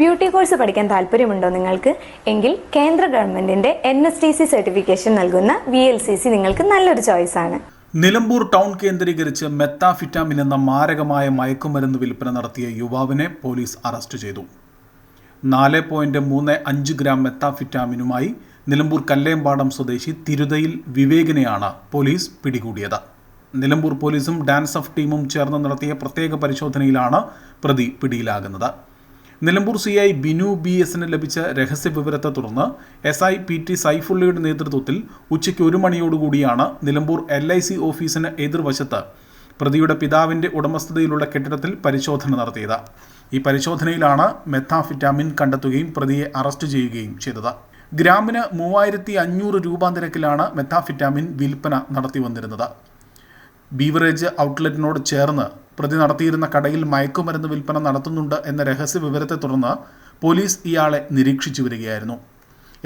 Beauty course പഠിക്കാൻ താല്പര്യമുണ്ടോ നിങ്ങൾക്ക്? എങ്കിൽ കേന്ദ്ര ഗവൺമെന്റിന്റെ N S T C certification നൽകുന്ന വി എൽ സി സി നിങ്ങൾക്ക് നല്ലൊരു ചോയ്സ് ആണ്. നിലമ്പൂർ ടൗൺ കേന്ദ്രീകരിച്ച് മെത്താഫിറ്റാമിൻ എന്ന മാരകമായ മയക്കുമരുന്ന് വിൽപ്പന നടത്തിയ യുവാവിനെ പോലീസ് അറസ്റ്റ് ചെയ്തു. നാല് പോയിന്റ് മൂന്ന് അഞ്ച് ഗ്രാം മെത്താഫിറ്റാമിനുമായി നിലമ്പൂർ കല്ലേമ്പാടം സ്വദേശി തിരുതയിൽ വിവേകിനെയാണ് പോലീസ് പിടികൂടിയത്. നിലമ്പൂർ പോലീസും ഡാൻസ് ഓഫ് ടീമും ചേർന്ന് നടത്തിയ പ്രത്യേക പരിശോധനയിലാണ് പ്രതി പിടിയിലാകുന്നത്. Nilambur C I Binu B എസിന് ലഭിച്ച രഹസ്യ വിവരത്തെ തുടർന്ന് എസ് ഐ പി ടി സൈഫുള്ളയുടെ നേതൃത്വത്തിൽ ഉച്ചയ്ക്ക് ഒരു മണിയോടുകൂടിയാണ് നിലമ്പൂർ എൽ ഐ സി ഓഫീസിന് എതിർവശത്ത് പ്രതിയുടെ പിതാവിന്റെ ഉടമസ്ഥതയിലുള്ള കെട്ടിടത്തിൽ പരിശോധന നടത്തിയത്. ഈ പരിശോധനയിലാണ് മെത്താഫിറ്റാമിൻ കണ്ടെത്തുകയും പ്രതിയെ അറസ്റ്റ് ചെയ്യുകയും ചെയ്തത്. ഗ്രാമിന് മൂവായിരത്തി അഞ്ഞൂറ് രൂപ നിരക്കിലാണ് മെത്താഫിറ്റാമിൻ വിൽപ്പന നടത്തി വന്നിരുന്നത് ബീവറേജ് ഔട്ട്ലെറ്റിനോട് ചേർന്ന് പ്രതി നടത്തിയിരുന്ന കടയിൽ മയക്കുമരുന്ന് വിൽപ്പന നടത്തുന്നുണ്ട് എന്ന രഹസ്യ വിവരത്തെ തുടർന്ന് പോലീസ് ഇയാളെ നിരീക്ഷിച്ചു വരികയായിരുന്നു.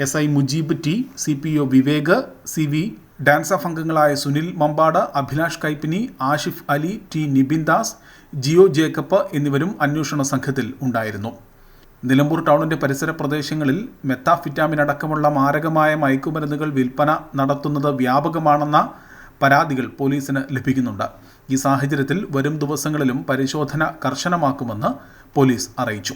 S I Mujeeb T C P O Vivek C V DANSAF അംഗങ്ങളായ സുനിൽ മമ്പാട് അഭിലാഷ് കൈപ്പിനി ആഷിഫ് അലി ടി നിബിൻ ദാസ് ജിയോ ജേക്കബ് എന്നിവരും അന്വേഷണ സംഘത്തിൽ ഉണ്ടായിരുന്നു. നിലമ്പൂർ ടൗണിന്റെ പരിസര പ്രദേശങ്ങളിൽ മെത്താഫിറ്റാമിൻ അടക്കമുള്ള മാരകമായ മയക്കുമരുന്നുകൾ വിൽപ്പന നടത്തുന്നത് വ്യാപകമാണെന്ന പരാതികൾ പോലീസിന് ലഭിക്കുന്നുണ്ട്. ഈ സാഹചര്യത്തിൽ വരും ദിവസങ്ങളിലും പരിശോധന കർശനമാക്കുമെന്ന് പോലീസ് അറിയിച്ചു.